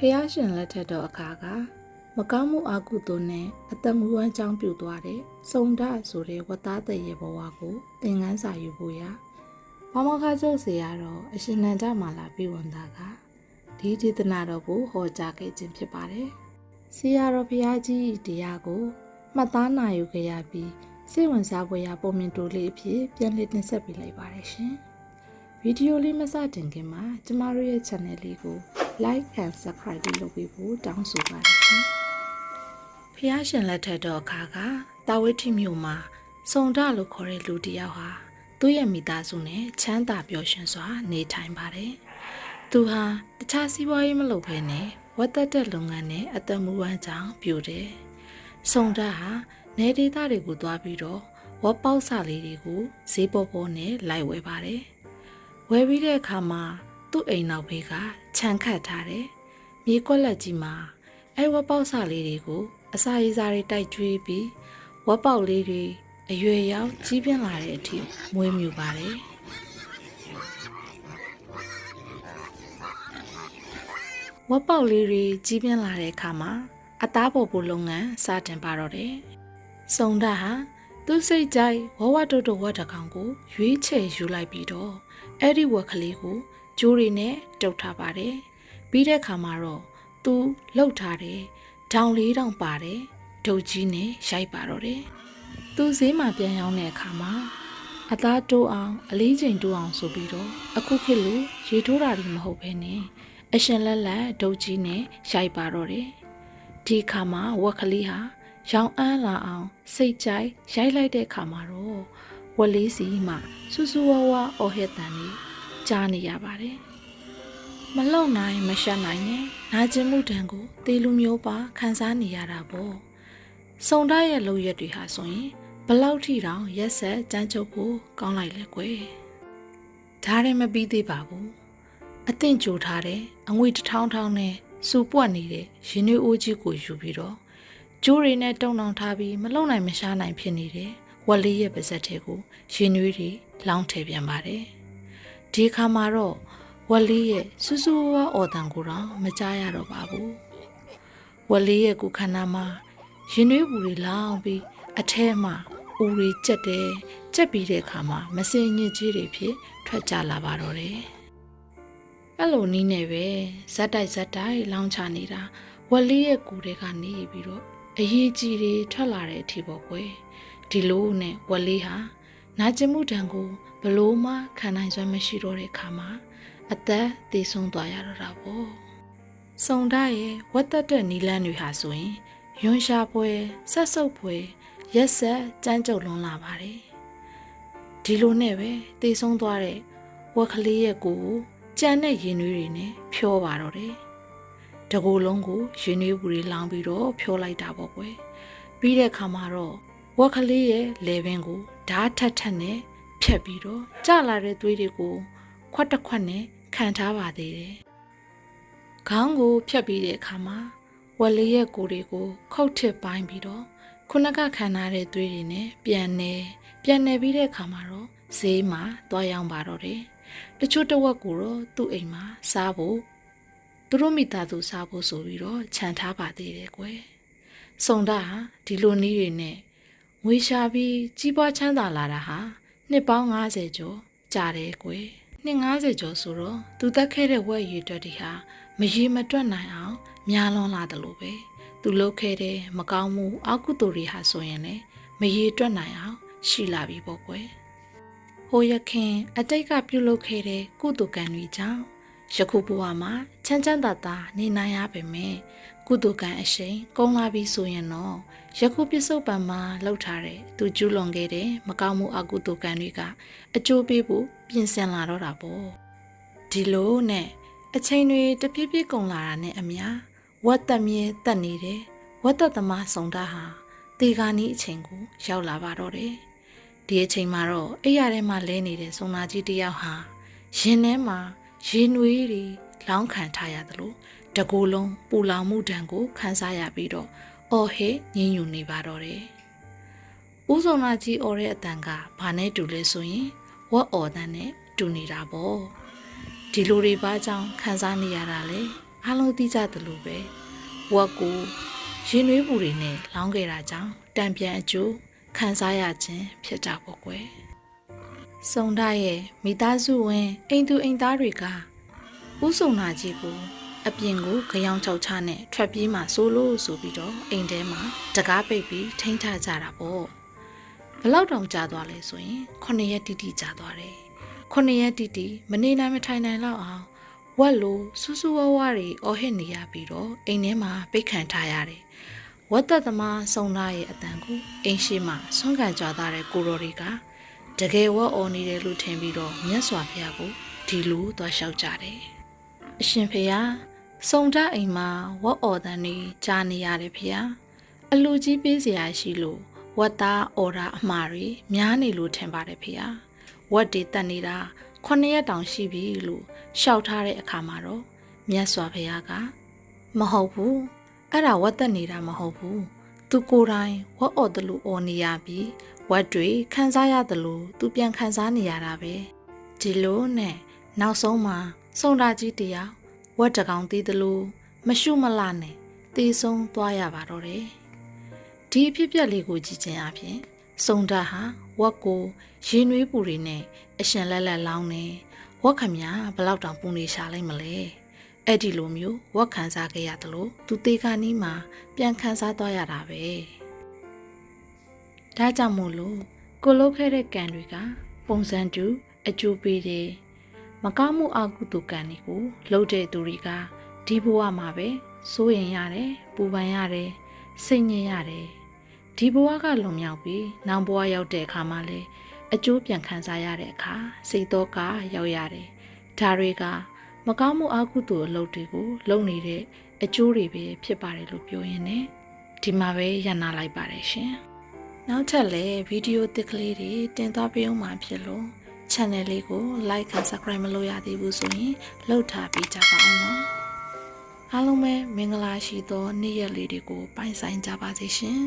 ဖះရှင်လက်ထက်တော်အခါကမကောင်းမှုအကုသိုလ်နဲ့အသက်မူဝမ်းကြောင်းပြုသွားတဲ့စုံဒဆိုတဲ့ဝတ်သားတဲ့ရဲ့ဘဝကိုသင်ခန်းစာယူဖို့ရဘာမခါကျုပ်စီရတော့အရှင်နန္ဒမာလာပြည်ဝန်သားကဒီဒေသနာတော်ကိုဟောကြားခဲ့ခြင်းဖြစ်ပါတယ်။ဆရာတော်ဘုရားကြီးဤတရားကိုမှတ်သားနိုင်ယူခဲ့ရပြီးစိတ်ဝင်စားဖွယ်ရာပုံမြင်တိုးလေးအဖြစ်ပြန်လည်တင်ဆက်ပေးလိုက်ပါတယ်ရှင်။ဗီဒီယိုလေးမစတင်ခင်မှာကျမတို့ရဲ့ channel လေးကို like and subscribe လုပ်ပေးဖို့တောင်းဆိုပါတယ်ရှင်။ဖះရှင်လက်ထက်တော်အခါကတာဝိထိမြို့မှာစုံဒလို့ခေါ်တဲ့လူတစ်ယောက်ဟာသူ့ရဲ့မိသားစုနဲ့ချမ်းသာပျော်ရွှင်စွာနေထိုင်ပါတယ်။သူဟာတခြားစီးပွားရေးမလုပ်ဘဲနဲ့ဝတ်သက်တဲ့လုပ်ငန်းနဲ့အသက်မူဝမ်းကြောင်းပြုတယ်။စုံဒဟာနေဒေသတွေကိုသွားပြီးတော့ဝတ်ပေါက်စာလေးတွေကိုဈေးပေါ်ပေါ်နဲ့လိုက်ဝယ်ပါတယ်။ဝယ်ပြီးတဲ့အခါမှာသူ့အိမ်နောက်ဘေးက ခြံခတ်ထားတယ်။မြေကွက်လက်ကြီးမှာအဲဝက်ပေါက်စလေးတွေကို အစာရည်စားတွေတိုက်ကျွေးပြီးဝက်ပေါက်လေးတွေအရွယ်ရောက်ကြီးပြင်းလာတဲ့အထိမွေးမြူပါတယ်။ဝက်ပေါက်လေးတွေကြီးပြင်းလာတဲ့အခါမှာအသားပေါ်ပူလုပ်ငန်းစတင်ပါတော့တယ်။စုံတာဟာသူ့စိတ်ကြိုက်ဝဝတုတ်တုတ်ဝတ်တကောင်ကို ရွေးချယ်ယူလိုက်ပြီးတော့အဲ့ဒီဝက်ကလေးကို ကျိုးတွေနဲ့တုတ်ထားပါတယ်ပြီးတဲ့ခါမှာတော့သူလှုပ်ထားတယ်ဒေါင်လေးတောင်ပါတယ်ဒုတ်ကြီးနဲ့ရိုက်ပါတော့တယ်သူဈေးမှာပြန်ရောက်တဲ့အခါမှာအသားတိုးအောင်အလေးချိန်တိုးအောင်ဆိုပြီးတော့အခုခေတ်လိုရေထိုးတာတွေမဟုတ်ဘဲနဲ့အရှင်လက်လက်ဒုတ်ကြီးနဲ့ရိုက်ပါတော့တယ်ဒီခါမှာဝက်ကလေးဟာရောင်အန်းလာအောင်စိတ်ကြိုက်ရိုက်လိုက်တဲ့ခါမှာတော့ဝက်လေးစီမှစူးစူးဝါးဝါအော်ဟစ်တန်လေး ကြားနေရပါတယ်မလုံနိုင်မရှက်နိုင်နဲ့နာကျင်မှုတံကိုတေလူမျိုးပါခံစားနေရတာပေါ့စုံတရဲ့လုံရက်တွေဟာဆိုရင်ဘလောက်ထိတောင်ရက်ဆက်ကြမ်းကြုတ်ဖို့ကောင်းလိုက်လဲကွယ်ဒါရင်မပြီးသေးပါဘူးအသင့်ကြိုထားတဲ့အငွေတစ်ထောင်းထောင်းနဲ့စူပွက်နေတဲ့ရင်နွေးအိုးကြီးကိုယူပြီးတော့ကျိုးတွေနဲ့တုံတောင်ထားပြီးမလုံနိုင်မရှားနိုင်ဖြစ်နေတဲ့ဝက်လေးရဲ့ပါဇက်ထဲကိုရင်နွေးတွေလောင်းထည့်ပြန်ပါတယ် ဒီခါမှာတော့ဝက်လေးရဲ့စူးစူးဝါးအော်တန်ကိုတော့မကြားရတော့ပါဘူးဝက်လေးရဲ့ကိုခန္ဓာမှာရင်နွေးပူတွေလောင်းပြီးအထဲမှာဦးတွေကြက်တယ်ကြက်ပြီးတဲ့အခါမှာမစင်ညစ်ကြီးတွေဖြစ်ထွက်ကြလာပါတော့တယ်အဲ့လိုနီးနေပဲဇက်တိုက်ဇက်တိုက်လောင်းချနေတာဝက်လေးရဲ့ကိုတွေကနေပြီးတော့အရေးကြီးတွေထွက်လာတဲ့အထိပေါ့ကွယ်ဒီလိုနဲ့ဝက်လေးဟာ နာကျင်မှုတံကိုဘလို့မှခံနိုင်စွမ်းမရှိတော့တဲ့ခါမှာအသက်သေဆုံးသွားရတော့တာပေါ့စုံဒရဲ့ဝတ်သက်တဲ့နီလန်းတွေဟာဆိုရင်ယွန်ရှာပွဲဆက်စုပ်ပွဲရက်ဆက်ကြမ်းကြုတ်လွန်လာပါတယ်ဒီလိုနဲ့ပဲသေဆုံးသွားတဲ့ဝက်ကလေးရဲ့ကိုကိုကြမ်းတဲ့ရင်နွေးတွေနဲ့ဖြောပါတော့တယ်တကူလုံးကိုရင်နွေးဘူးတွေလောင်းပြီးတော့ဖြောလိုက်တာပေါ့ကွယ်ပြီးတဲ့ခါမှာတော့ဝက်ကလေးရဲ့လေပင်ကို ဓာတ်ထက်ထက်နဲ့ဖြတ်ပြီးတော့ကြလာတဲ့သွေးတွေကိုခွက်တစ်ခွက်နဲ့ခံထားပါသေးတယ်။ခေါင်းကိုဖြတ်ပြီးတဲ့အခါမှာဝက်လေးရဲ့ကိုယ်တွေကိုခုတ်ထစ်ပိုင်းပြီးတော့ခုနကခံထားတဲ့သွေးတွေနဲ့ပြန်နေပြန်နေပြီးတဲ့အခါမှာတော့ဈေးမှာသွားရောက်ပါတော့တယ်။တချို့တဝက်ကိုတော့သူ့အိမ်မှာစားဖို့သူတို့မိသားစုစားဖို့ဆိုပြီးတော့ခြံထားပါသေးတယ်ကွယ်။စုံတာဒီလိုနည်းတွေနဲ့ ငွေရှာပြီးကြီးပွားချမ်းသာလာတာဟာနှစ်ပေါင်း90ကျော်ကြာတယ်ကွယ်နှစ်90ကျော်ဆိုတော့သူတက်ခဲ့တဲ့ဝက်ရည်တွက်တွေဟာမရေမတွက်နိုင်အောင်များလွန်လာတယ်လို့ပဲသူလုပ်ခဲ့တဲ့မကောင်းမှုအကုသိုလ်တွေဟာဆိုရင်လည်းမရေတွက်နိုင်အောင်ရှိလာပြီပေါ့ကွယ်ဟိုရခင်အတိတ်ကပြုလုပ်ခဲ့တဲ့ကုသိုလ်ကံတွေကြောင့် ယခုဘဝမှာချမ်းချမ်းသာသာနေနိုင်ရပါမယ်ကုသိုလ်ကံအရှိန်ကုန်းလာပြီဆိုရင်တော့ယခုပြစ္ဆုတ်ပံမှာလှုပ်ထားတဲ့သူကျူးလွန်ခဲ့တဲ့မကောင်းမှုအကုသိုလ်ကံတွေကအကျိုးပေးဖို့ပြင်ဆင်လာတော့တာပေါ့ဒီလိုနဲ့အချိန်တွေတပြည့်ပြည့်ကုန်လာတာနဲ့အမျှဝတ်သက်မြဲတက်နေတယ်ဝတ်သက်သမားစုံတာဟာတေဂာနီအချိန်ကိုရောက်လာပါတော့တယ်ဒီအချိန်မှာတော့အိယာထဲမှာလဲနေတဲ့စုံနာကြီးတယောက်ဟာရင်ထဲမှာ ရေနွေးတွေလောင်းခံထားရသလိုတကူလုံးပူလောင်မှုဒဏ်ကိုခံစားရပြီးတော့အော်ဟဲညင်ညူနေပါတော့တယ်။ဦးစုံနာကြီးအော်တဲ့အတန်ကဘာနဲ့တူလဲဆိုရင်ဝတ်အော်တန်နဲ့တူနေတာပေါ့။ဒီလိုတွေဘာကြောင့်ခံစားနေရတာလဲအားလုံးသိကြသလိုပဲဝက်ကိုရင်နွေးပူတွေနဲ့လောင်းခဲ့တာကြောင့်တံပြန်အကျိုးခံစားရခြင်းဖြစ်တာပေါ့ကွယ် စုံဒရဲ့မိသားစုဝင်အိမ်သူအိမ်သားတွေကဥဆုံနာကြီးကိုအပြင်ကိုကြောင်ချောက်ချနဲ့ထွက်ပြေးမှဆိုလို့ဆိုပြီးတော့အိမ်ထဲမှာတကားပိတ်ပြီးထိန်းထားကြတာပေါ့ဘလောက်တောင်ကြာသွားလဲဆိုရင်9ရက်တိတိကြာသွားတယ်9ရက်တိတိမနေနိုင်မထိုင်နိုင်တော့အောင်ဝက်လိုစူးစူးဝါးဝါတွေအော်ဟစ်နေရပြီးတော့အိမ်ထဲမှာပိတ်ခံထားရတယ်ဝတ်သက်သမားစုံသားရဲ့အတန်ကိုအိမ်ရှိမှဆွမ်းခံကြွားသားတဲ့ကိုရော်တွေက တကယ်ဝက်အော်နေတယ်လို့ထင်ပြီးတော့မြတ်စွာဘုရားကိုဒီလိုသွားလျှောက်ကြတယ်အရှင်ဖေယားစုံကြအိမ်မှာဝက်အော်တန်နေကြားနေရတယ်ဖေယားအလူကြီးပေးစရာရှိလို့ဝက်သားအော်ရာအမှားတွေများနေလို့ထင်ပါတယ်ဖေယားဝက်တွေတက်နေတာခုနှစ်ရက်တောင်ရှိပြီလို့ရှောက်ထားတဲ့အခါမှာတော့မြတ်စွာဘုရားကမဟုတ်ဘူးအဲ့ဒါဝက်တက်နေတာမဟုတ်ဘူးသူကိုယ်တိုင်ဝက်အော်တယ်လို့အော်နေရပြီး ဝက်တွေခံစားရတယ်လို့သူပြန်ခံစားနေရတာပဲဒီလိုနဲ့နောက်ဆုံးမှာစုံတာကြီးတရားဝက်တကောင်သေးတယ်လို့မရှုမလနဲ့တေးဆုံးသွားရပါတော့တယ်ဒီအဖြစ်အပျက်လေးကိုကြည့်ခြင်းအပြင်စုံတာဟာဝက်ကိုရင်နွေးပူတွေနဲ့အရှင်လက်လက်လောင်းနေဝက်ခမညာဘလောက်တောင်ပူနေရှာလိုက်မလဲအဲ့ဒီလိုမျိုးဝက်ခံစားခဲ့ရတယ်လို့သူတေခါနီးမှာပြန်ခံစားသွားရတာပဲ ဒါကြောင့်မို့လို့ကိုလုတ်ခဲ့တဲ့ကံတွေက ပုံစံတူအကျိုးပေးတယ်မကောင်းမှုအကုသိုလ်ကံတွေကိုလှုပ်တဲ့သူတွေကဒီဘဝမှာပဲစိုးရင်ရတယ်ပူပန်ရတယ်စိတ်ညစ်ရတယ်ဒီဘဝကလွန်မြောက်ပြီးနောက်ဘဝရောက်တဲ့အခါမှာလည်းအကျိုးပြန်ခံစားရတဲ့အခါစိတ်တော့ကရောက်ရတယ်ဒါတွေကမကောင်းမှုအကုသိုလ်အလုပ်တွေကိုလုပ်နေတဲ့အကျိုးတွေပဲဖြစ်ပါတယ်လို့ပြောရင်းနဲ့ဒီမှာပဲရန်နာလိုက်ပါတယ်ရှင် နောက်ထပ်လည်းဗီဒီယိုတစ်ကလေးတွေတင်သွားပေးအောင်မှာဖြစ်လို့ channel လေးကို like နဲ့ subscribe မလုပ်ရသေးဘူးဆိုရင်လုပ်ထားပေးကြပါအောင်နော်အားလုံးပဲမင်္ဂလာရှိသော နေ့ရက်လေးတွေကိုပိုင်ဆိုင်ကြပါစေရှင်